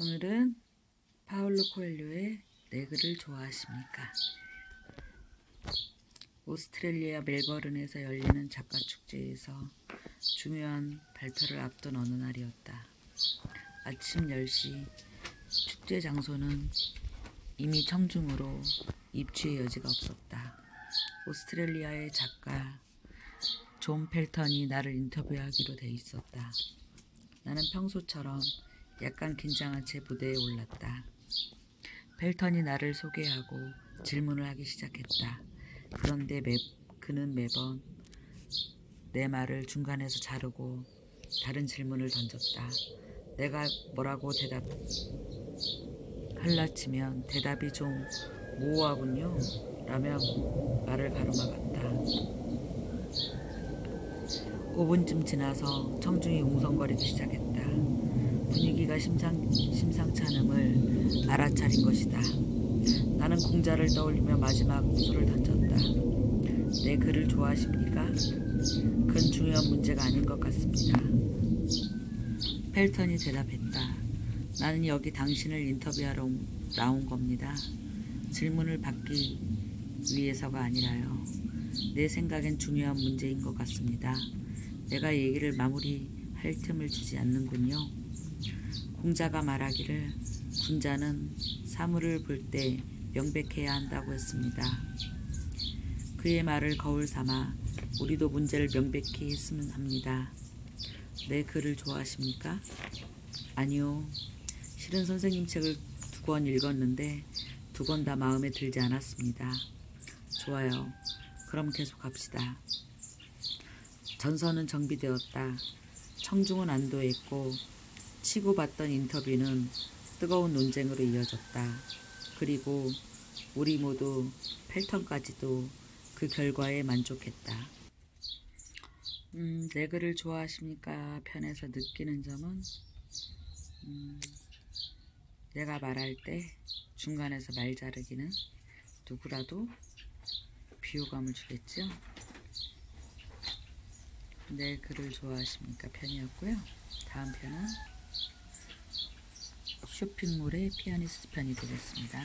오늘은 파울로 코엘료의 내 글을 좋아하십니까? 오스트레일리아 멜버른에서 열리는 작가 축제에서 중요한 발표를 앞둔 어느 날이었다. 아침 10시 축제 장소는 이미 청중으로 입주의 여지가 없었다. 오스트레일리아의 작가 존 펠턴이 나를 인터뷰하기로 돼 있었다. 나는 평소처럼 약간 긴장한 채 무대에 올랐다. 펠턴이 나를 소개하고 질문을 하기 시작했다. 그런데 매, 그는 매번 내 말을 중간에서 자르고 다른 질문을 던졌다. 내가 뭐라고 대답 할라치면 대답이 좀 모호하군요. 라며 말을 가로막았다. 5분쯤 지나서 청중이 웅성거리기 시작했다. 분위기가 심상, 심상치 않음을 알아차린 것이다. 나는 공자를 떠올리며 마지막 수를 던졌다. 내 글을 좋아하십니까? 그건 중요한 문제가 아닌 것 같습니다. 펠턴이 대답했다. 나는 여기 당신을 인터뷰하러 온- 나온 겁니다. 질문을 받기 위해서가 아니라요. 내 생각엔 중요한 문제인 것 같습니다. 내가 얘기를 마무리할 틈을 주지 않는군요. 공자가 말하기를 군자는 사물을 볼 때 명백해야 한다고 했습니다. 그의 말을 거울 삼아 우리도 문제를 명백히 했으면 합니다. 내 글을 좋아하십니까? 아니요. 실은 선생님 책을 두 권 읽었는데 두 권 다 마음에 들지 않았습니다. 좋아요. 그럼 계속 합시다. 전선은 정비되었다. 청중은 안도했고 치고받던 인터뷰는 뜨거운 논쟁으로 이어졌다. 그리고 우리 모두 펠턴까지도 그 결과에 만족했다. 음, 내 글을 좋아하십니까? 편에서 느끼는 점은 음, 내가 말할 때 중간에서 말 자르기는 누구라도 비호감을 주겠죠. 내 글을 좋아하십니까? 편이었고요. 다음 편은 쇼핑몰의 피아니스트 편이 되겠습니다.